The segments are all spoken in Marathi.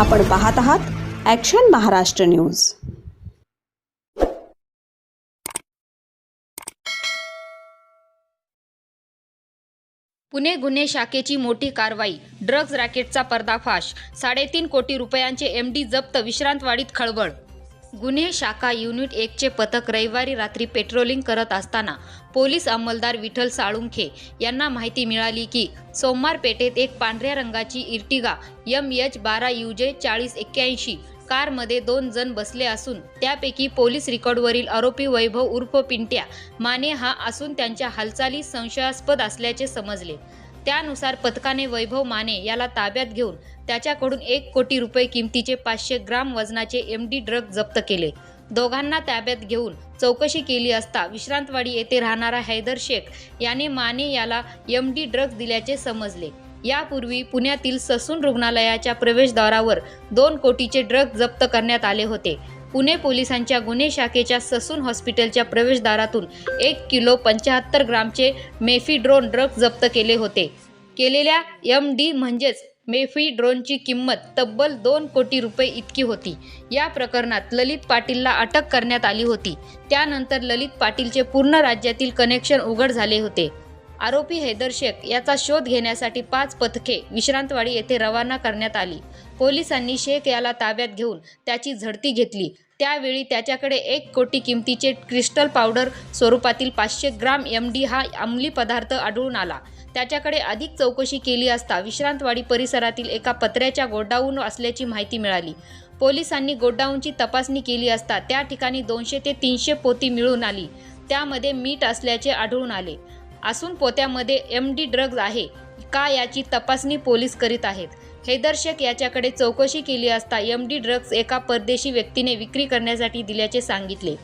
आपण पाहत आहात ॲक्शन महाराष्ट्र न्यूज पुणे गुन्हे शाखेची मोठी कारवाई ड्रग्ज रॅकेटचा पर्दाफाश साडेतीन कोटी रुपयांचे एमडी जप्त विश्रांतवाडीत खळबळ गुन्हे शाखा युनिट एकचे पथक रविवारी रात्री पेट्रोलिंग करत असताना पोलीस अंमलदार विठ्ठल साळुंखे यांना माहिती मिळाली की सोमवार पेठेत एक पांढऱ्या रंगाची इर्टिगा एम एच बारा युजे चाळीस एक्क्याऐंशी कारमध्ये दोन जण बसले असून त्यापैकी पोलीस रेकॉर्डवरील आरोपी वैभव उर्फ पिंट्या माने हा असून त्यांच्या हालचाली संशयास्पद असल्याचे समजले. त्यानुसार पथकाने वैभव माने याला ताब्यात घेऊन त्याच्याकडून एक कोटी रुपये किमतीचे पाचशे ग्राम वजनाचे एम डी ड्रग जप्त केले. दोघांना ताब्यात घेऊन चौकशी केली असता विश्रांतवाडी येथे राहणारा हैदर शेख याने माने याला एम डी ड्रग्ज दिल्याचे समजले. यापूर्वी पुण्यातील ससून रुग्णालयाच्या प्रवेशद्वारावर दोन कोटीचे ड्रग जप्त करण्यात आले होते. पुणे पोलिसांच्या गुन्हे शाखेच्या ससून हॉस्पिटलच्या प्रवेशद्वारातून एक किलो पंच्याहत्तर ग्रामचे मेफिड्रोन ड्रग जप्त केले होते. केलेल्या एम डी म्हणजेच मेफिड्रोनची किंमत तब्बल दोन कोटी रुपये इतकी होती. या प्रकरणात ललित पाटीलला अटक करण्यात आली होती. त्यानंतर ललित पाटीलचे पूर्ण राज्यातील कनेक्शन उघड झाले होते. आरोपी हैदर शेख याचा शोध घेण्यासाठी पाच पथके विश्रांतवाडी येथे रवाना करण्यात आली. पोलिसांनी शेख याला ताब्यात घेऊन त्याची झडती घेतली. त्यावेळी त्याच्याकडे एक कोटी किमतीचे क्रिस्टल पावडर स्वरूपातील पाचशे ग्राम एम डी हा अंमली पदार्थ आढळून आला. त्याच्याकडे अधिक चौकशी केली असता विश्रांतवाडी परिसरातील एका पत्र्याच्या गोडाऊन असल्याची माहिती मिळाली. पोलिसांनी गोडाऊनची तपासणी केली असता त्या ठिकाणी दोनशे ते तीनशे पोती मिळून आली. त्यामध्ये मीठ असल्याचे आढळून आले. असून पोत्यामध्ये एम डी ड्रग्ज आहे. का याची तपासणी पोलीस करीत आहेत? हैदर शेख याच्याकडे चौकशी केली असता एम डी ड्रग्ज एका परदेशी व्यक्तीने विक्री करण्यासाठी दिल्याचे सांगितले.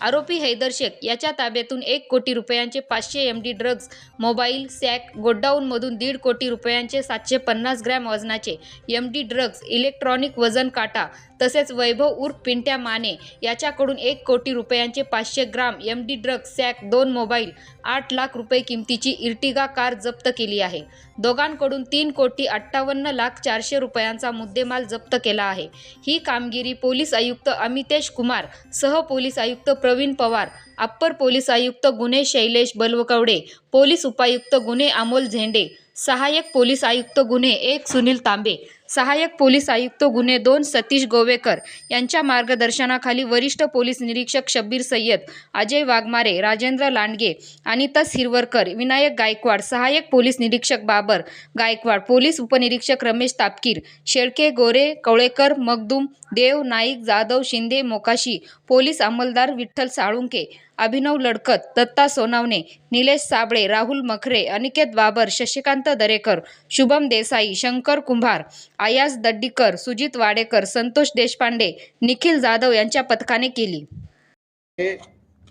आरोपी हैदर शेख याच्या ताब्यातून एक कोटी रुपयांचे पाचशे M D drugs mobile sack गोडाऊनमधून दीड कोटी रुपयांचे सातशे पन्नास ग्रॅम वजनाचे एम डी ड्रग्ज इलेक्ट्रॉनिक वजन काटा तसेच वैभव उर्फ पिंट्या माने याच्याकडून एक कोटी रुपयांचे पाचशे gram M D drug sack दोन मोबाईल आठ लाख रुपये किमतीची इर्टिगा कार जप्त केली आहे. दोघांकडून तीन कोटी अठ्ठावन्न लाख चारशे रुपयांचा मुद्देमाल जप्त केला आहे. ही कामगिरी पोलीस आयुक्त अमितेश कुमार सह पोलीस आयुक्त प्रवीण पवार अप्पर पोलीस आयुक्त गुन्हे शैलेश बलवकवडे पोलीस उपायुक्त गुन्हे अमोल झेंडे सहाय्यक पोलीस आयुक्त गुन्हे एक सुनील तांबे सहाय्यक पोलीस आयुक्त गुन्हे दोन सतीश गोवेकर यांच्या मार्गदर्शनाखाली वरिष्ठ पोलीस निरीक्षक शब्बीर सय्यद अजय वाघमारे राजेंद्र लांडगे अनितस हिरवरकर विनायक गायकवाड सहाय्यक पोलीस निरीक्षक बाबर गायकवाड पोलीस उपनिरीक्षक रमेश तापकीर शेळके गोरे कवळेकर मगदूम देव नाईक जाधव शिंदे मोकाशी पोलीस अंमलदार विठ्ठल साळुंके अभिनव लडकत दत्ता सोनावणे निलेश साबळे राहुल मखरे अनिकेत बाबर शशिकांत दरेकर शुभम देसाई शंकर कुंभार आयास दड्डीकर सुजित वाडेकर संतोष देशपांडे निखिल जाधव यांच्या पथकाने केली.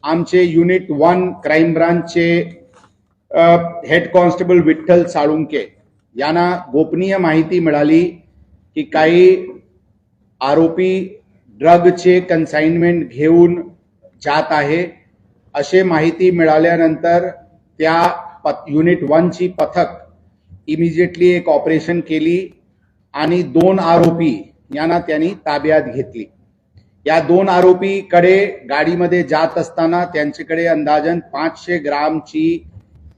आमचे युनिट वन क्राईम ब्रांचचे हेड कॉन्स्टेबल विठ्ठल साळुंके यांना गोपनीय माहिती मिळाली की काही आरोपी ड्रगचे कन्साइनमेंट घेऊन जात आहे. असे माहिती मिळाल्यानंतर त्या पथ युनिट वनची पथक इमिजिएटली एक ऑपरेशन केली. आणि दोन आरोपी यांना त्यांनी ताब्यात घेतली. या दोन आरोपीकडे गाडीमध्ये जात असताना त्यांच्याकडे अंदाजन पाचशे ग्रामची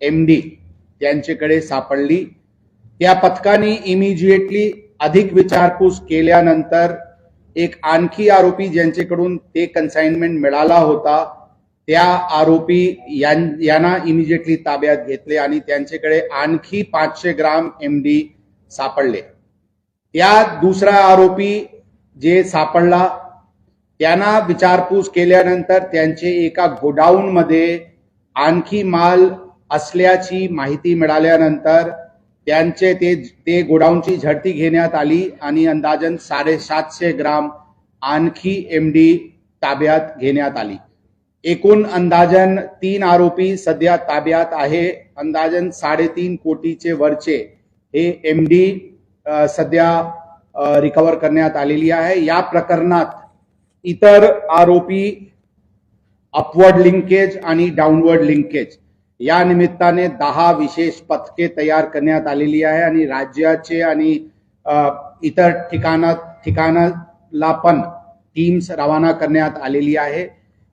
एम डी त्यांच्याकडे सापडली. त्या पथकाने इमिजिएटली अधिक विचारपूस केल्यानंतर एक आणखी आरोपी ज्यांच्याकडून ते कन्साइनमेंट मिळाला होता त्या आरोपी यांना इमिजिएटली ताब्यात घेतले आणि त्यांच्याकडे आणखी पाचशे ग्राम एम डी सापडले. त्या दुसरा आरोपी जे सापडला त्यांना विचारपूस केल्यानंतर त्यांचे एका गोडाऊन मध्ये आणखी माल असल्याची माहिती मिळाल्यानंतर त्यांचे ते ते गोडाऊनची झडती घेण्यात आली आणि अंदाजन साडेसातशे ग्राम आणखी एम डी ताब्यात घेण्यात आली. एकूण अंदाजन तीन आरोपी सध्या ताब्यात आहे. अंदाजन साडेतीन कोटीचे वरचे हे एम डी सध्या रिकवर करण्यात आलेली आहे. या प्रकरणात इतर आरोपी अपवर्ड लिंकेज आणि डाऊनवर्ड लिंकेज या निमित्ताने दहा विशेष पथके तयार करण्यात आलेली आहे आणि राज्याचे आणि इतर ठिकाणात ठिकाणाला पण टीम्स रवाना करण्यात आलेली आहे.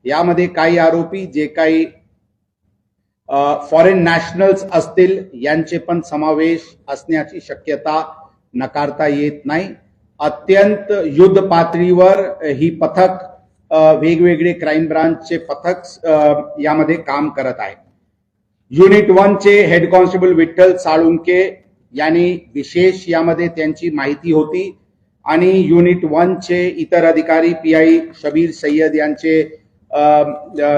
यामध्ये काही आरोपी जे काही फॉरेन नॅशनल्स असतील यांचे पण समावेश असण्याची शक्यता नकारता येत नाही. अत्यंत युद्ध पातळीवर ही पथक वेगवेगळे क्राईम ब्रांचचे पथक यामध्ये काम करत आहे. युनिट वनचे हेड कॉन्स्टेबल विठ्ठल साळुंके यांनी विशेष यामध्ये त्यांची माहिती होती आणि युनिट वनचे इतर अधिकारी पी आय शबीर सय्यद यांचे अ,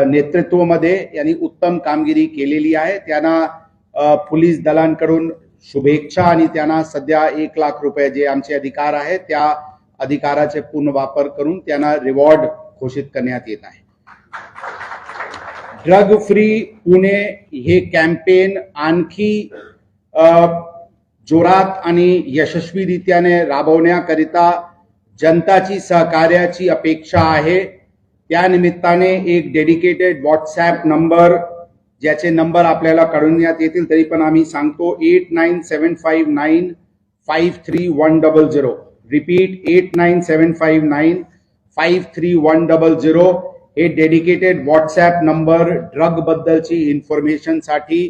नेतृत्वामध्ये यांनी उत्तम कामगिरी केलेली आहे. त्यांना पोलीस दलांकडून शुभेच्छा आणि त्यांना सध्या एक लाख रुपये जे आमचे अधिकार आहेत त्या अधिकाराचे पूर्ण वापर करून त्यांना रिवॉर्ड घोषित करण्यात येत आहे. ड्रग फ्री पुणे हे कॅम्पेन आणखी जोरात आणि यशस्वीरित्याने राबवण्याकरिता जनताची सहकार्याची अपेक्षा आहे. त्यानिमित्ताने एक डेडिकेटेड व्हॉट्सॲप नंबर ज्याचे नंबर आपल्याला कळवण्यात येतील तरी पण आम्ही सांगतो eight nine seven five nine five three one double zero. Repeat eight nine seven five nine five three one double zero. हे डेडिकेटेड व्हॉट्सॲप नंबर ड्रग बद्दलची इन्फॉर्मेशनसाठी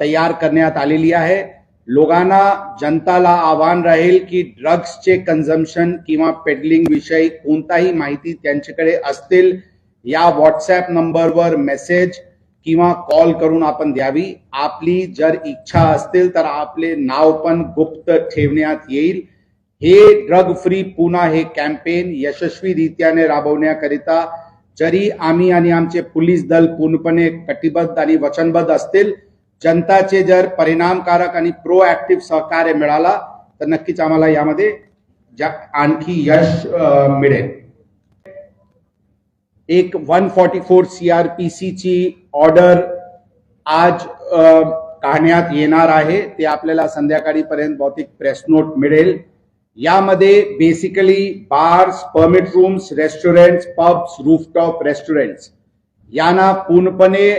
तयार करण्यात आलेली आहे. लोकांना जनताला आव्हान राहील की ड्रग्सचे कन्झम्पशन किंवा पेडलिंग विषयी कोणताही माहिती त्यांच्याकडे असतील या व्हॉट्सॲप नंबरवर मेसेज किंवा कॉल करून आपण द्यावी. आपली जर इच्छा असतील तर आपले नाव पण गुप्त ठेवण्यात येईल. हे ड्रग फ्री पुन्हा हे कॅम्पेन यशस्वीरित्याने राबवण्याकरिता जरी आम्ही आणि आमचे पोलीस दल पूर्णपणे कटिबद्ध आणि वचनबद्ध असतील जनताचे जर परिणामकारक आणि प्रोऍक्टिव्ह सहकार्य मिळाला तर नक्कीच आम्हाला यामध्ये आणखी यश मिळेल. एक वन फॉर्टी फोर सीआरपीसीची ऑर्डर आज काढण्यात येणार आहे. ते आपल्याला संध्याकाळी पर्यंत बहुतेक प्रेस नोट मिळेल. यामध्ये basically bars permit rooms restaurants pubs rooftop restaurants यांना पूर्णपणे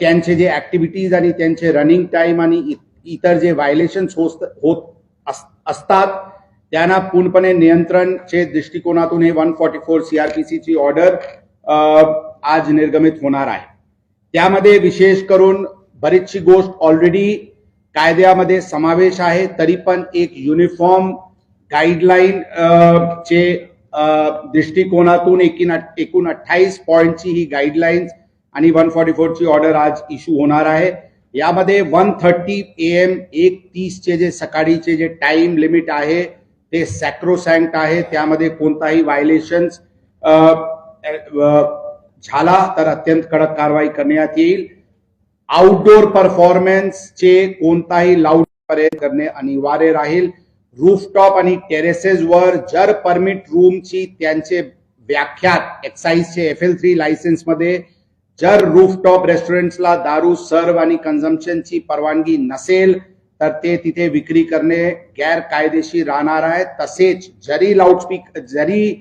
त्यांचे जे ऍक्टिव्हिटीज आणि त्यांचे रनिंग टाइम आणि इ- इतर जे व्हायलेशन्स होत अस- असतात त्यांना पूर्णपणे नियंत्रणचे दृष्टिकोनातून हे वन फॉर्टी फोर सीआरपीसीची ऑर्डर आज निर्गमित होणार आहे. त्यामध्ये विशेष करून बरीचशी गोष्ट ऑलरेडी कायद्यामध्ये समावेश आहे तरी पण एक युनिफॉर्म गाईडलाईन चे दृष्टिकोनातून एकूण एकूण अठ्ठावीस पॉईंटची ही गाईडलाईन्स आणि वन फॉर्टी फोरची ऑर्डर आज इश्यू होणार आहे. यामध्ये वन थर्टी ए एम एक तीसचे जे सकाळीचे जे टाइम लिमिट आहे ते सॅक्रोसँक्ट आहे त्यामध्ये कोणताही व्हायलेशन्स झाला तर अत्यंत कडक कारवाई करण्यात येईल. आउटडोर परफॉर्मन्सचे कोणताही लाऊड पर्यंत करणे अनिवार्य राहील. रूफटॉप आणि टेरेसेसवर जर परमिट रूमची त्यांचे व्याख्यात एक्साईजचे एफ एल थ्री लायसन्समध्ये जर रूफटॉप रेस्टॉरंट्सला दारू सर्व आणि कन्झम्पशनची परवानगी नसेल तर ते तिथे विक्री करणे गैरकायदेशीर राहणार आहे. तसेच जरी लाऊडस्पीक जरी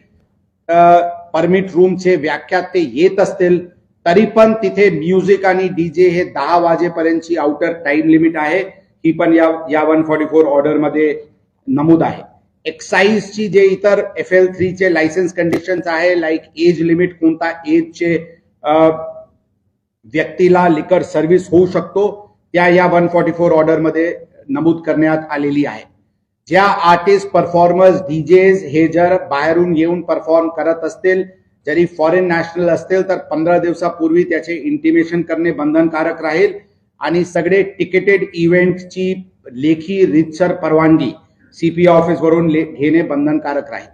परमिट रूमचे व्याख्यात ते येत असतील तरी पण तिथे म्युझिक आणि डीजे हे दहा वाजेपर्यंतची आउटर टाइम लिमिट आहे. ही पण या या वन फॉर्टी फोर ऑर्डरमध्ये नमूद आहे. एक्साईजची जे इतर एफ एल थ्रीचे लायसन्स कंडिशन्स आहे लाईक एज लिमिट कोणता एजचे व्यक्तीला लिकर सर्व्हिस होऊ शकतो. त्या या वन फॉर्टी फोर ऑर्डरमध्ये नमूद करण्यात आलेली आहे. ज्या आर्टिस्ट परफॉर्मर्स डीजेज हे जर बाहेरून येऊन परफॉर्म करत असतील जरी फॉरेन नॅशनल असतील तर पंधरा दिवसापूर्वी त्याचे इंटिमेशन करणे बंधनकारक राहील. आणि सगळे टिकेटेड इव्हेंटची लेखी रितसर परवानगी सीपी ऑफिस वरून ले- घेणे बंधनकारक राहील.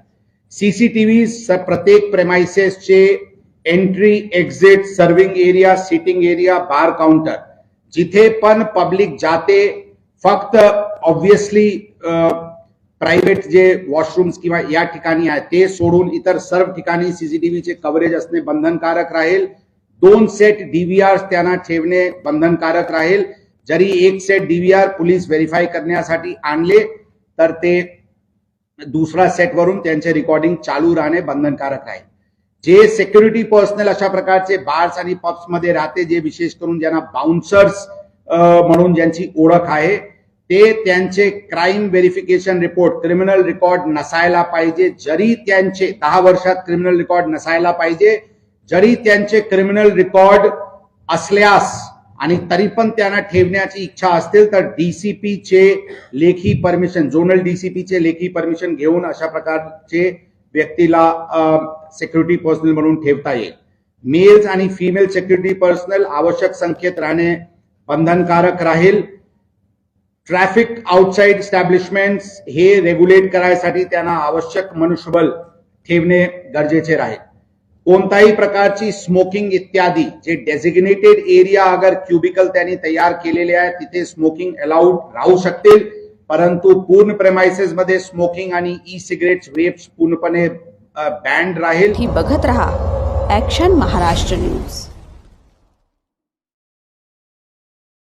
सीसीटीव्ही प्रत्येक प्रेमाइसेसचे entry exit serving area sitting area bar counter जिथे पण पब्लिक जाते फक्त ऑब्विसली प्रायव्हेट जे वॉशरूम्स किंवा या ठिकाणी आहे ते सोडून इतर सर्व ठिकाणी सीसीटीव्हीचे कव्हरेज असणे बंधनकारक राहील. दोन सेट डीव्हीआर त्यांना ठेवणे बंधनकारक राहील. जरी एक सेट डीव्हीआर पोलीस व्हेरीफाय करण्यासाठी आणले तर ते दुसरा सेटवरून त्यांचे रेकॉर्डिंग चालू राहणे बंधनकारक राहील. जे सेक्युरिटी पर्सनल अशा प्रकारचे बार्स आणि पब्समध्ये राहते जे विशेष करून ज्यांना बाउन्सर्स म्हणून ज्यांची ओळख आहे ते त्यांचे crime verification report criminal record नसायला पाहिजे. जरी त्यांचे दहा वर्षात क्रिमिनल रेकॉर्ड नसायला पाहिजे जरी त्यांचे क्रिमिनल रेकॉर्ड असल्यास आणि तरी पण त्यांना ठेवण्याची इच्छा असतील तर डीसीपी चे लेखी परमिशन झोनल डीसीपी चे लेखी परमिशन घेऊन अशा प्रकारचे व्यक्तीला सिक्युरिटी पर्सनल म्हणून ठेवता येईल. मेल्स आणि फिमेल सिक्युरिटी पर्सनल आवश्यक संख्येत राहणे बंधनकारक राहील. ट्रॅफिक आउटसाईड स्टॅब्लिशमेंट हे रेग्युलेट करायसाठी त्यांना आवश्यक मनुष्यबल ठेवणे गरजेचे राहील. कोणताही प्रकारची स्मोकिंग इत्यादी जे डेझिग्नेटेड एरिया अगर क्युबिकल त्यांनी तयार केलेले आहे तिथे स्मोकिंग अलाउड राहू शकतील. परंतु पूर्ण प्रेमायसेस मध्ये स्मोकिंग आणि ई सिगरेट्स वेप्स पूर्णपणे बँड राहील. ही बघत रहा ॲक्शन महाराष्ट्र न्यूज